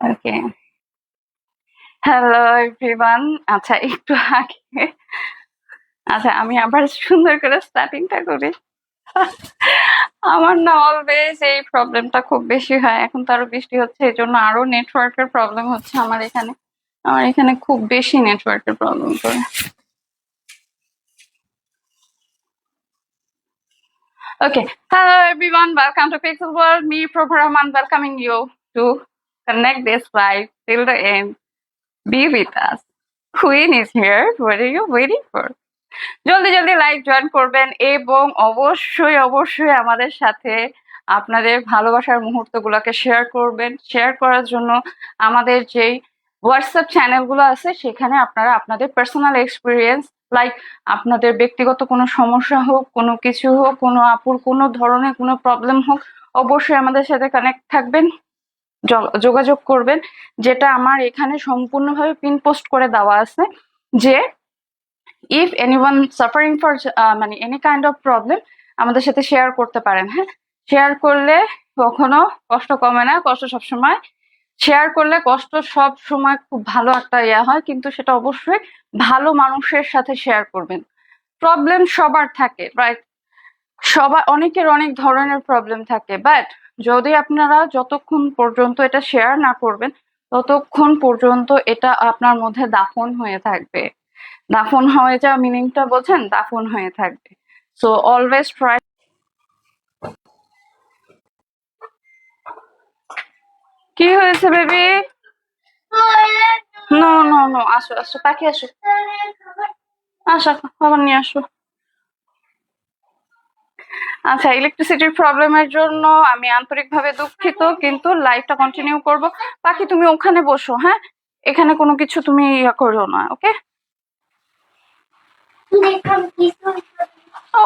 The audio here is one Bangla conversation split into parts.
ওকে হ্যালো এভরিওয়ান আচ্ছা একটু আগে। আচ্ছা আমি আবার সুন্দর করে স্টার্টিংটা করি। আমার না অলওয়েজ এই প্রবলেমটা খুব বেশি হয়। এখন তো আরও বৃষ্টি হচ্ছে এই জন্য আরও নেটওয়ার্কের প্রবলেম হচ্ছে আমার এখানে। আমার এখানে খুব বেশি নেটওয়ার্কের প্রবলেম করে। Okay. Hello everyone. Welcome to Pixel World. Me, Prabhu Rahman, welcoming you to connect this live till the end. Be with us. Queen is here. What are you waiting for? জলদি জলদি লাইভ জয়েন করবেন এবং অবশ্যই অবশ্যই আমাদের সাথে আপনাদের ভালোবাসার মুহূর্তগুলোকে শেয়ার করবেন শেয়ার করার জন্য আমাদের যেই হোয়াটসঅ্যাপ চ্যানেলগুলো আছে, সেখানে আপনারা আপনাদের পার্সোনাল এক্সপিরিয়েন্স লাইক আপনাদের ব্যক্তিগত কোনো সমস্যা হোক, কোনো কিছু হোক, কোনো আপুর কোনো ধরনের কোনো প্রবলেম হোক, অবশ্যই আমাদের সাথে কানেক্ট থাকবেন যোগাযোগ করবেন, যেটা আমার এখানে সম্পূর্ণভাবে পিন পোস্ট করে দেওয়া আছে, যে ইফ এনিওয়ান সাফারিং ফর মানে এনি কাইন্ড অফ প্রবলেম আমাদের সাথে শেয়ার করতে পারেন হ্যাঁ? শেয়ার করলে কখনো কষ্ট কমে না, কষ্ট সবসময়। শেয়ার করলে কষ্ট সব সময় খুব ভালো একটা ইয়া হয়, কিন্তু সেটা অবশ্যই ভালো মানুষের সাথে শেয়ার করবেন। প্রবলেম সবার থাকে রাইট সবার অনেকের অনেক ধরনের প্রবলেম থাকে বাট যদি আপনারা যতক্ষণ পর্যন্ত এটা শেয়ার না করবেন, ততক্ষণ পর্যন্ত এটা আপনার মধ্যে দাফন হয়ে থাকবে। দাফন হয়ে যাওয়া মিনিংটা বলছেন, দাফন হয়ে থাকবে। সো অলওয়েজ ট্রাই কি হয়েছে বেবি নো নো নো আসো আসো, পাখি আসো। আসো, বাবা নিয়ে আসো। আচ্ছা ইলেকট্রিসিটির প্রবলেমের জন্য আমি আন্তরিকভাবে দুঃখিত, কিন্তু লাইভটা কন্টিনিউ করব। বাকি তুমি ওখানে বসো হ্যাঁ? এখানে কোনো কিছু তুমি ইয়া করো না ওকে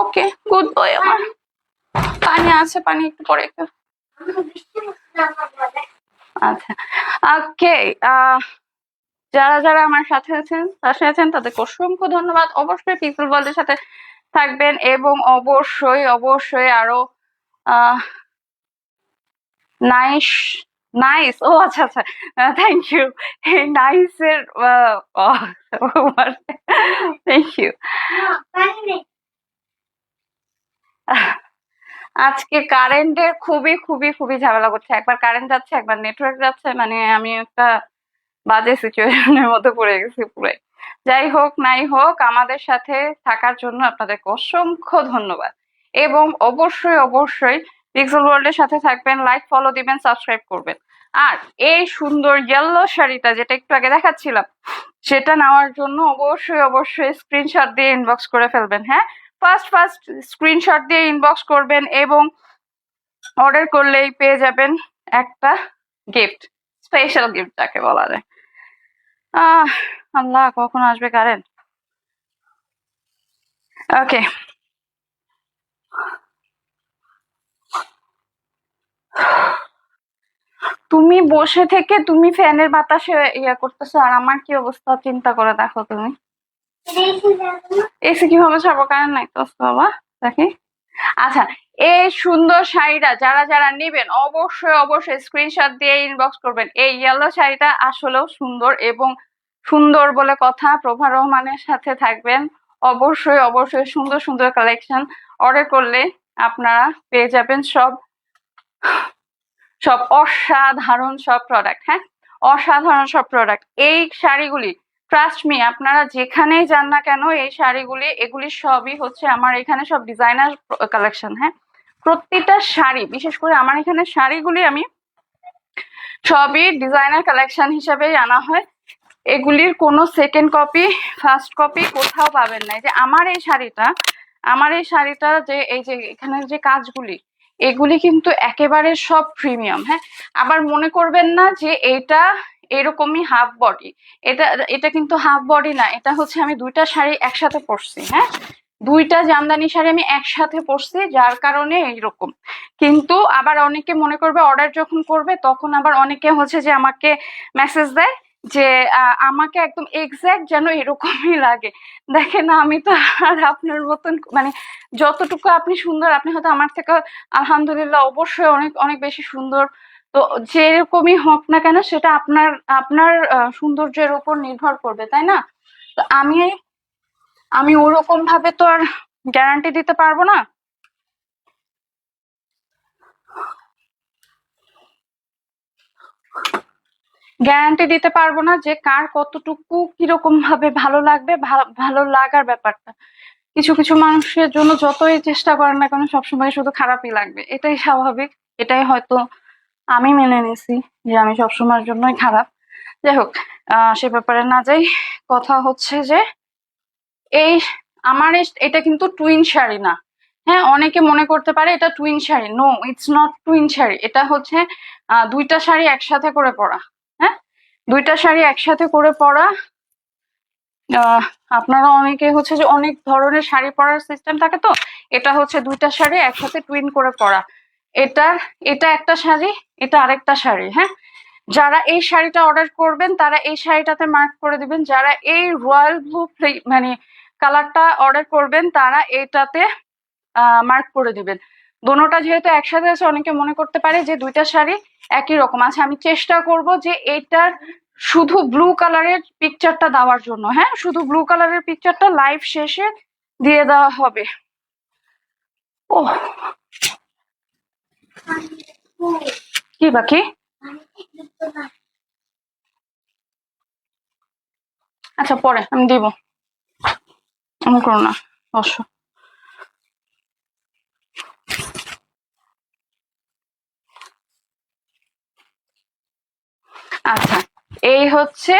ওকে গুড বয় আমার। পানি আছে, পানি একটু পরে আচ্ছা ওকে যারা যারা আমার সাথে আছেন, পাশে আছেন, তাদেরকে অসংখ্য ধন্যবাদ। অবশ্যই পিপল ওয়ার্ল্ডের সাথে থাকবেন এবং অবশ্যই অবশ্যই আরও নাইস নাইস ও আচ্ছা আচ্ছা থ্যাংক ইউ এই নাইসের থ্যাংক ইউ আজকে কারেন্টের খুবই খুবই খুবই ঝামেলা করছে। একবার কারেন্ট যাচ্ছে, একবার নেটওয়ার্ক যাচ্ছে মানে আমি একটা বাজে সিচুয়েশনের মধ্যে পড়ে গেছি পুরাই। যাই হোক নাই হোক, আমাদের সাথে থাকার জন্য আপনাদেরকে অসংখ্য ধন্যবাদ। এবং অবশ্যই অবশ্যই পিক্সেল ওয়ার্ল্ডের সাথে থাকবেন লাইক ফলো দিবেন সাবস্ক্রাইব করবেন। আর এই সুন্দর ইয়েলো শাড়িটা যেটা একটু আগে দেখাচ্ছিলাম, সেটা নেওয়ার জন্য অবশ্যই অবশ্যই স্ক্রিনশট দিয়ে ইনবক্স করে ফেলবেন হ্যাঁ? ফার্স্ট ফার্স্ট স্ক্রিনশট দিয়ে ইনবক্স করবেন এবং অর্ডার করলেই পেয়ে যাবেন একটা গিফট স্পেশাল গিফট যাকে বলা যায়। আহ আল্লাহ, কখন আসবে কারেন্ট ওকে তুমি বসে থেকে তুমি ফ্যানের বাতাসে ইয়া করতেছো, আর আমার কি অবস্থা? চিন্তা করে দেখো তুমি। এসে কীভাবে ছাড়বো? কারেন্ট নাই তো বাবা। দেখি। আচ্ছা এই সুন্দর শাড়িটা যারা যারা নেবেন, অবশ্যই অবশ্যই স্ক্রিনশট দিয়ে ইনবক্স করবেন। এই ইয়েলো শাড়িটা আসলেও সুন্দর এবং সুন্দর বলে কথা। প্রভা রহমানের সাথে থাকবেন। অবশ্যই অবশ্যই সুন্দর সুন্দর কালেকশন অর্ডার করলে আপনারা পেয়ে যাবেন সব সব অসাধারণ সব প্রোডাক্ট হ্যাঁ? অসাধারণ সব প্রোডাক্ট এই শাড়িগুলি ট্রাস্ট মি আপনারা যেখানেই যান না কেন এই শাড়িগুলি, এগুলি সবই হচ্ছে আমার এখানে সব ডিজাইনার কালেকশন হ্যাঁ? প্রত্যেকটা শাড়ি, বিশেষ করে আমার এখানে শাড়িগুলি আমি সবই ডিজাইনার কালেকশন হিসাবেই আনা হয়। এগুলির কোনো সেকেন্ড কপি ফার্স্ট কপি কোথাও পাবেন না। যে আমার এই শাড়িটা, আমার এই শাড়িটা যে, এই যে এখানে যে কাজগুলি, এগুলি কিন্তু একেবারে সব প্রিমিয়াম হ্যাঁ? আবার মনে করবেন না যে এটা এরকমই হাফ বডি এটা এটা কিন্তু হাফ বডি না, এটা হচ্ছে আমি দুইটা শাড়ি একসাথে পরছি হ্যাঁ? দুইটা জামদানি শাড়ি আমি একসাথে পরছি, যার কারণে এইরকম। কিন্তু আবার অনেকে মনে করবে অর্ডার যখন করবে, তখন আবার অনেকে হচ্ছে যে আমাকে মেসেজ দেয় যে আমাকে একদম এক্স্যাক্ট যেন এরকমই লাগে। দেখেন, আমি তো আর আপনার মতন মানে যতটুকু আপনি সুন্দর, আপনি হয়তো আমার থেকে আলহামদুলিল্লাহ অবশ্যই অনেক অনেক বেশি সুন্দর। তো যেরকমই হোক না কেন, সেটা আপনার আপনার সৌন্দর্যের উপর নির্ভর করবে, তাই না? তো আমি আমি ওরকম ভাবে তো আর গ্যারান্টি দিতে পারব না। গ্যারান্টি দিতে পারব না যে কার কতটুকু কীরকম ভাবে ভালো লাগবে ভালো লাগার ব্যাপারটা। কিছু কিছু মানুষের জন্য যতই চেষ্টা করেন না কেন, সবসময় শুধু খারাপই লাগবে। এটাই স্বাভাবিক। এটাই হয়তো আমি মেনে নিছি যে আমি সবসময়ের জন্যই খারাপ। যাই হোক সে ব্যাপারে না যাই। কথা হচ্ছে যে এই আমার এটা কিন্তু টুইন শাড়ি না। হ্যাঁ অনেকে মনে করতে পারে এটা twin sari. No it's not twin sari. এটা হচ্ছে দুইটা শাড়ি একসাথে করে পরা। দুইটা শাড়ি একসাথে করে পরা। আপনারা অনেকে হচ্ছে যে অনেক ধরনের শাড়ি পরার সিস্টেম থাকে তো, এটা হচ্ছে দুইটা শাড়ি একসাথে টুইন করে পরা। এটা এটা একটা শাড়ি, এটা আরেকটা শাড়ি হ্যাঁ? যারা এই শাড়িটা অর্ডার করবেন, তারা এই শাড়িটাতে মার্ক করে দিবেন। যারা এই রয়্যাল ব্লু মানে কালারটা অর্ডার করবেন, তারা এটাতে মার্ক করে দিবেন। দোনোটা যেহেতু একসাথে আছে, অনেকে মনে করতে পারে যে দুইটা শাড়ি একই রকম। আছে আমি চেষ্টা করব যে এটার শুধু ব্লু কালারের পিকচারটা দেওয়ার জন্য। হ্যাঁ শুধু ব্লু কালারের পিকচারটা লাইভ শেষে দিয়ে দেওয়া হবে। ও কি বাকি? আচ্ছা পরে, আমি দিব। এমন করো না, বসো আচ্ছা এই হচ্ছে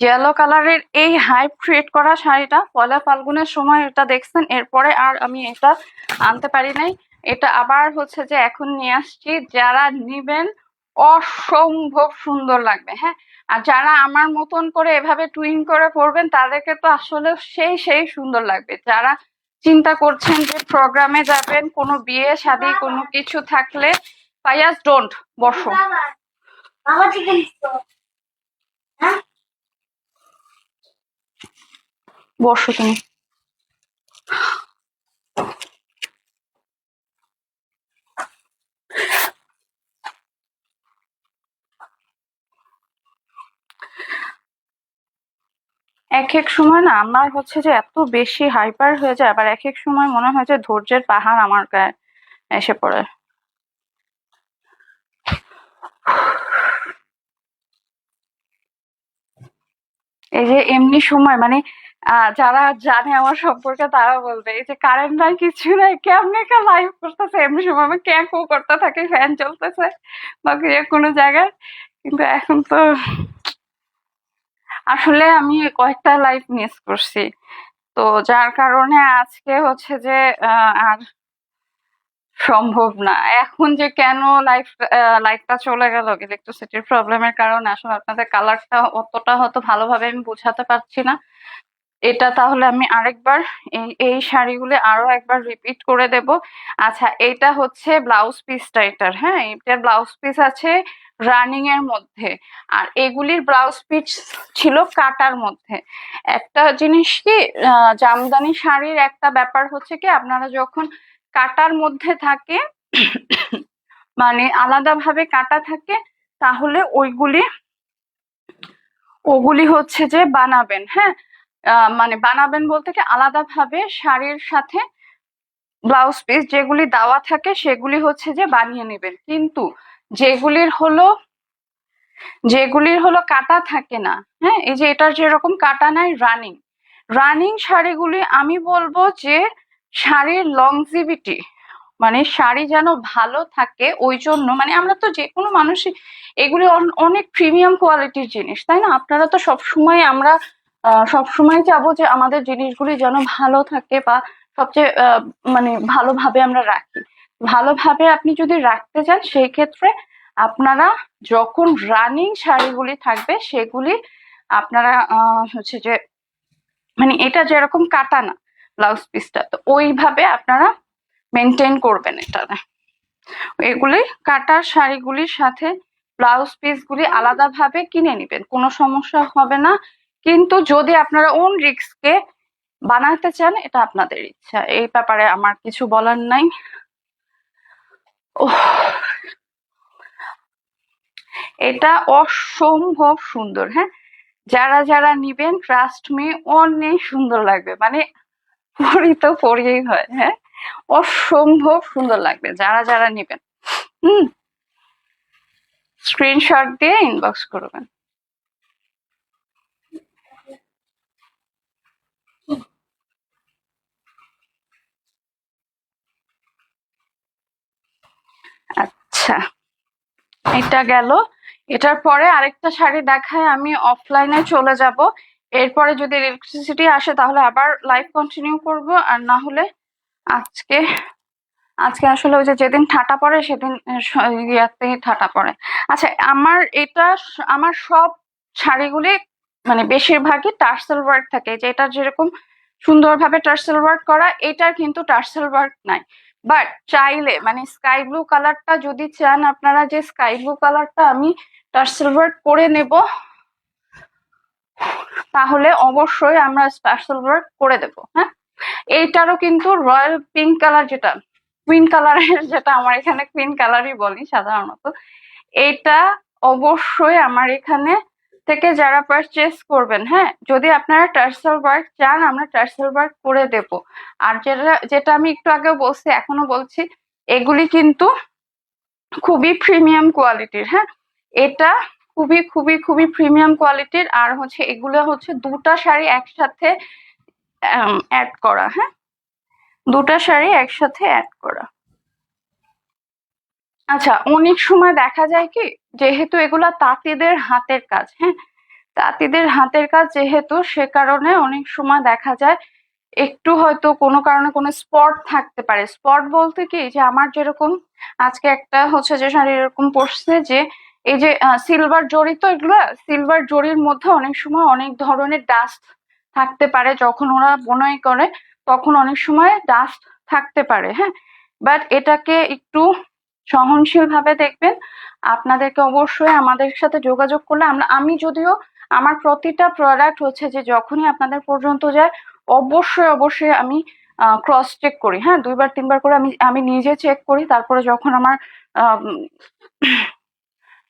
ইয়েলো কালারের এই হাইপ ক্রিয়েট করা শাড়িটা। পয়লা ফাল্গুনের সময় এটা দেখছেন, এরপরে আর আমি এটা আনতে পারি নাই। এটা আবার হচ্ছে যে এখন নিয়ে আসছি, যারা নিবেন অসম্ভব সুন্দর লাগবে হ্যাঁ? আর যারা আমার মতন করে এভাবে টুইন করে পরবেন, তাদেরকে তো আসলে সেই সেই সুন্দর লাগবে। যারা চিন্তা করছেন যে প্রোগ্রামে যাবেন, কোনো বিয়ে, শাদী, কোনো কিছু থাকলে পাইয়াস ডোন্ট বসো। বাবা হ্যাঁ? এক এক সময় না আমার হচ্ছে যে এত বেশি হাইপার হয়ে যায়, আবার এক এক সময় মনে হয় যে ধৈর্যের পাহাড় আমার গায়ে এসে পড়ে। এই যে এমনি সময় মানে যারা জানে আমার সম্পর্কে তারা বলবে, এই যে কারেন্ট নাই, কিছু নাই, কেমনে কে লাইভ করতেছে? এমনি সময় আমি ক্যাম্পও করতে থাকি ফ্যান চলতেছে বা কোনো জায়গায়। কিন্তু এখন তো আসলে আমি কয়েকটা লাইভ মিস করছি। তো যার কারণে আজকে হচ্ছে যে আর সম্ভব না। এখন যে কেন লাইফ লাইটটা চলে গেল ইলেকট্রিসিটির প্রবলেমের কারণে আসলে আপনাদের কালারটা অতটা হয়তো ভালোভাবে আমি বোঝাতে পারছি না। এটা তাহলে আমি আরেকবার এই এই শাড়িগুলো আরও একবার রিপিট করে দেব। আচ্ছা এটা হচ্ছে ব্লাউজ পিসটা এটার হ্যাঁ? এটার ব্লাউজ পিস আছে রানিং এর মধ্যে। আর এগুলির ব্লাউজ পিস ছিল কাটার মধ্যে। একটা জিনিস কি জামদানি শাড়ির একটা ব্যাপার হচ্ছে কি, আপনারা যখন কাটার মধ্যে থাকে মানে আলাদাভাবে কাটা থাকে, তাহলে ওইগুলি, ওগুলি হচ্ছে যে বানাবেন হ্যাঁ? মানে বানাবেন বলতে কি আলাদাভাবে শাড়ির সাথে ব্লাউজ পিস যেগুলি দেওয়া থাকে সেগুলি হচ্ছে যে বানিয়ে নেবেন। কিন্তু যেগুলির হলো যেগুলির হলো কাটা থাকে না হ্যাঁ? এই যে এটার যেরকম কাটা নাই রানিং রানিং শাড়িগুলি আমি বলব যে শাড়ির লংজিভিটি মানে শাড়ি যেন ভালো থাকে, ওই জন্য মানে আমরা তো যে কোনো মানুষই এগুলি অন- অনেক প্রিমিয়াম কোয়ালিটির জিনিস, তাই না? আপনারা তো সবসময় আমরা সবসময় চাবো যে আমাদের জিনিসগুলি যেন ভালো থাকে বা সবচেয়ে মানে ভালোভাবে আমরা রাখি। ভালোভাবে আপনি যদি রাখতে চান, সেই ক্ষেত্রে আপনারা যখন রানিং শাড়িগুলি থাকবে, সেগুলি আপনারা হচ্ছে যে মানে এটা যেরকম কাটা না ব্লাউজ পিসটা তো ওইভাবে আপনারা মেনটেন করবেন এটা এগুলি কাটার শাড়িগুলির সাথে ব্লাউজ পিসগুলি আলাদাভাবে কিনে নেবেন, কোনো সমস্যা হবে না। কিন্তু যদি আপনারা ওন রিস্কে বানাতে চান, এটা আপনাদের ইচ্ছা। এই ব্যাপারে আমার কিছু বলার নাই। এটা অসম্ভব সুন্দর হ্যাঁ? যারা যারা নিবেন ট্রাস্ট মি অনেক সুন্দর লাগবে। মানে পরি তো পরিয়েই হয় হ্যাঁ? অসম্ভব সুন্দর লাগবে, যারা যারা নিবেন। হুম? স্ক্রিনশট দিয়ে ইনবক্স করবেন। আচ্ছা। এটা গেল। এটার পরে আরেকটা শাড়ি দেখায় আমি অফলাইনে চলে যাব। এরপরে যদি ইলেকট্রিসিটি আসে তাহলে আবার লাইভ কন্টিনিউ করব। আর না হলে আজকে আজকে আসলে ওই যেদিন ঠাটা পড়ে সেদিন আহ, স- ইয়াতে ঠাটা পড়ে। আচ্ছা আমার এটা আমার সব শাড়িগুলি মানে বেশিরভাগই টার্সেল ওয়ার্ক থাকে। যে এটা যেরকম সুন্দরভাবে টার্সেল ওয়ার্ক করা এটার কিন্তু টার্সেল ওয়ার্ক নাই। বাট চাইলে মানে স্কাই ব্লু কালারটা যদি চান আপনারা যে স্কাই ব্লু কালারটা আমি টার্সেল ওয়ার্ক করে নেব তাহলে অবশ্যই আমরা টার্সেল ওয়ার্ক করে দেব হ্যাঁ? এইটারও কিন্তু রয়্যাল পিঙ্ক কালার যেটা কুইন কালারের যেটা আমার এখানে কুইন কালারই বলি সাধারণত, এইটা অবশ্যই আমার এখানে থেকে যারা পারচেস করবেন হ্যাঁ? যদি আপনারা টার্সেল ওয়ার্ক চান, আমরা টার্সেল ওয়ার্ক করে দেব। আর যেটা যেটা আমি একটু আগেও বলছি এখনও বলছি, এগুলি কিন্তু খুবই প্রিমিয়াম কোয়ালিটির হ্যাঁ? এটা খুবই খুবই খুবই প্রিমিয়াম কোয়ালিটির আর হচ্ছে এগুলো হচ্ছে দুটা শাড়ি একসাথে অ্যাড করা হ্যাঁ? দুটা শাড়ি একসাথে অ্যাড করা। আচ্ছা অনেক সময় দেখা যায় কি, যেহেতু এগুলা তাঁতিদের হাতের কাজ হ্যাঁ? তাঁতিদের হাতের কাজ যেহেতু, সে কারণে অনেক সময় দেখা যায় একটু হয়তো কোনো কারণে কোনো স্পট থাকতে পারে। স্পট বলতে কি, যে আমার যেরকম, আজকে একটা হচ্ছে যে শাড়ি এরকম পড়ছে যে এই যে সিলভার জড়ি তো এগুলো সিলভার জড়ির মধ্যে অনেক সময় অনেক ধরনের ডাস্ট থাকতে পারে। যখন ওরা বোনাই করে, তখন অনেক সময় ডাস্ট থাকতে পারে হ্যাঁ? বাট এটাকে একটু সহনশীল ভাবে দেখবেন। আপনাদেরকে অবশ্যই আমাদের সাথে যোগাযোগ করলে আমরা, আমি যদিও আমার প্রতিটা প্রোডাক্ট হচ্ছে যে, যখনই আপনাদের পর্যন্ত যায়, অবশ্যই অবশ্যই আমি ক্রস চেক করি হ্যাঁ? দুইবার, তিনবার করে আমি আমি নিজে চেক করি। তারপরে যখন আমার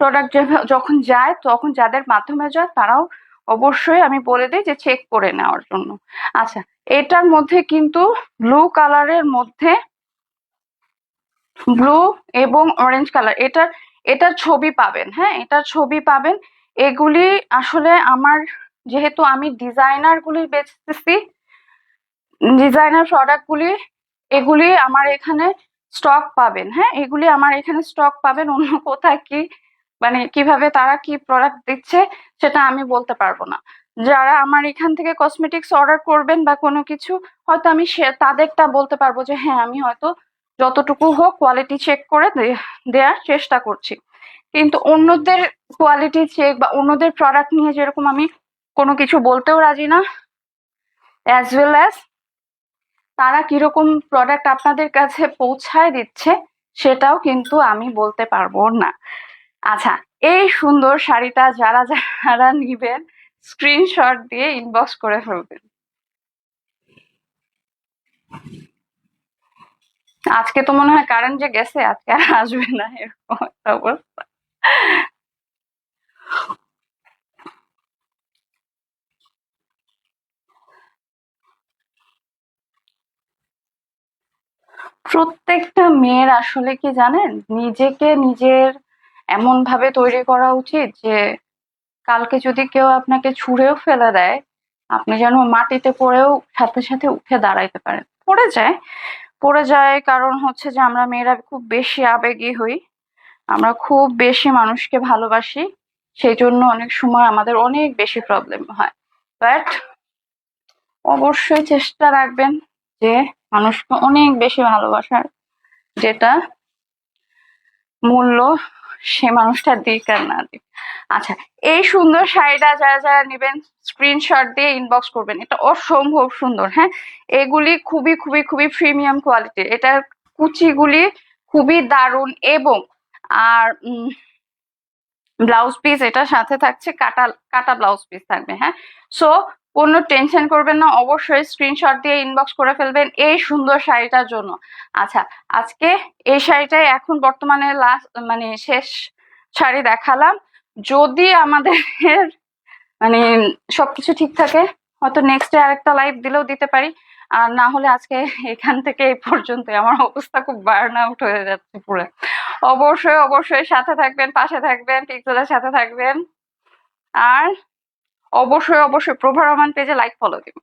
প্রোডাক্ট যখন যায়, তখন যাদের মাধ্যমে যায়, তারাও অবশ্যই আমি বলে দিই যে চেক করে নেওয়ার জন্য। আচ্ছা এটার মধ্যে কিন্তু ব্লু কালারের মধ্যে ব্লু এবং অরেঞ্জ কালার এটার এটার ছবি পাবেন হ্যাঁ? এটার ছবি পাবেন। এগুলি আসলে আমার, যেহেতু আমি ডিজাইনার গুলি বেচতেছি ডিজাইনার প্রোডাক্ট গুলি, এগুলি আমার এখানে স্টক পাবেন হ্যাঁ? এগুলি আমার এখানে স্টক পাবেন, অন্য কোথায় কি মানে কীভাবে তারা কি প্রোডাক্ট দিচ্ছে, সেটা আমি বলতে পারব না। যারা আমার এখান থেকে কসমেটিক্স অর্ডার করবেন বা কোনো কিছু, হয়তো আমি সে, তাদেরটা বলতে পারব যে হ্যাঁ আমি হয়তো যতটুকু হোক কোয়ালিটি চেক করে দেওয়ার চেষ্টা করছি। কিন্তু অন্যদের কোয়ালিটি চেক বা অন্যদের প্রোডাক্ট নিয়ে যেরকম আমি কোনো কিছু বলতেও রাজি না অ্যাজ ওয়েল অ্যাজ তারা কীরকম প্রোডাক্ট আপনাদের কাছে পৌঁছায় দিচ্ছে, সেটাও কিন্তু আমি বলতে পারব না। আচ্ছা এই সুন্দর শাড়িটা যারা যারা নিবেন স্ক্রিনশট দিয়ে ইনবক্স করে ফেলবেন। আজকে তো মনে হয় কারেন্ট যে গেছে, আজকে আর আসবে না, এরকম অবস্থা। প্রত্যেকটা মেয়ের আসলে কি জানেন? নিজেকে নিজের এমন ভাবে তৈরি করা উচিত যে কালকে যদি কেউ আপনাকে ছুঁড়েও ফেলে দেয়, আপনি যেন মাটিতে পড়েও সাথে সাথে উঠে দাঁড়াইতে পারেন। পড়ে যায়। পড়ে যায় কারণ হচ্ছে যে আমরা মেয়েরা খুব বেশি আবেগী হই। আমরা খুব বেশি মানুষকে ভালোবাসি। সেই জন্য অনেক সময় আমাদের অনেক বেশি প্রবলেম হয়। বাট অবশ্যই চেষ্টা রাখবেন যে মানুষকে অনেক বেশি ভালোবাসার যেটা মূল্য সে মানুষটা দিক আর না দিক। আচ্ছা এই সুন্দর শাড়িটা যারা যারা নেবেন স্ক্রিনশট দিয়ে ইনবক্স করবেন। এটা অসম্ভব সুন্দর হ্যাঁ? এগুলি খুবই খুবই খুবই প্রিমিয়াম কোয়ালিটির এটার কুচিগুলি খুবই দারুণ এবং, আর ব্লাউজ পিস এটার সাথে থাকছে কাটা কাটা ব্লাউজ পিস থাকবে হ্যাঁ? সো কোনো টেনশন করবেন না, অবশ্যই স্ক্রিনশট দিয়ে ইনবক্স করে ফেলবেন এই সুন্দর শাড়িটার জন্য। আচ্ছা আজকে এই শাড়িটাই এখন বর্তমানে লাস্ট মানে শেষ শাড়ি দেখালাম। যদি আমাদের মানে সবকিছু ঠিক থাকে, হয়তো নেক্সট ডে আরেকটা লাইভ দিলেও দিতে পারি। আর না হলে আজকে এখান থেকে এই পর্যন্ত আমার অবস্থা খুব বার্ন আউট হয়ে যাচ্ছে পুরো। অবশ্যই অবশ্যই সাথে থাকবেন, পাশে থাকবেন পিকজলের সাথে থাকবেন। আর অবশ্যই অবশ্যই প্রভা রহমান পেজে লাইক ফলো দিন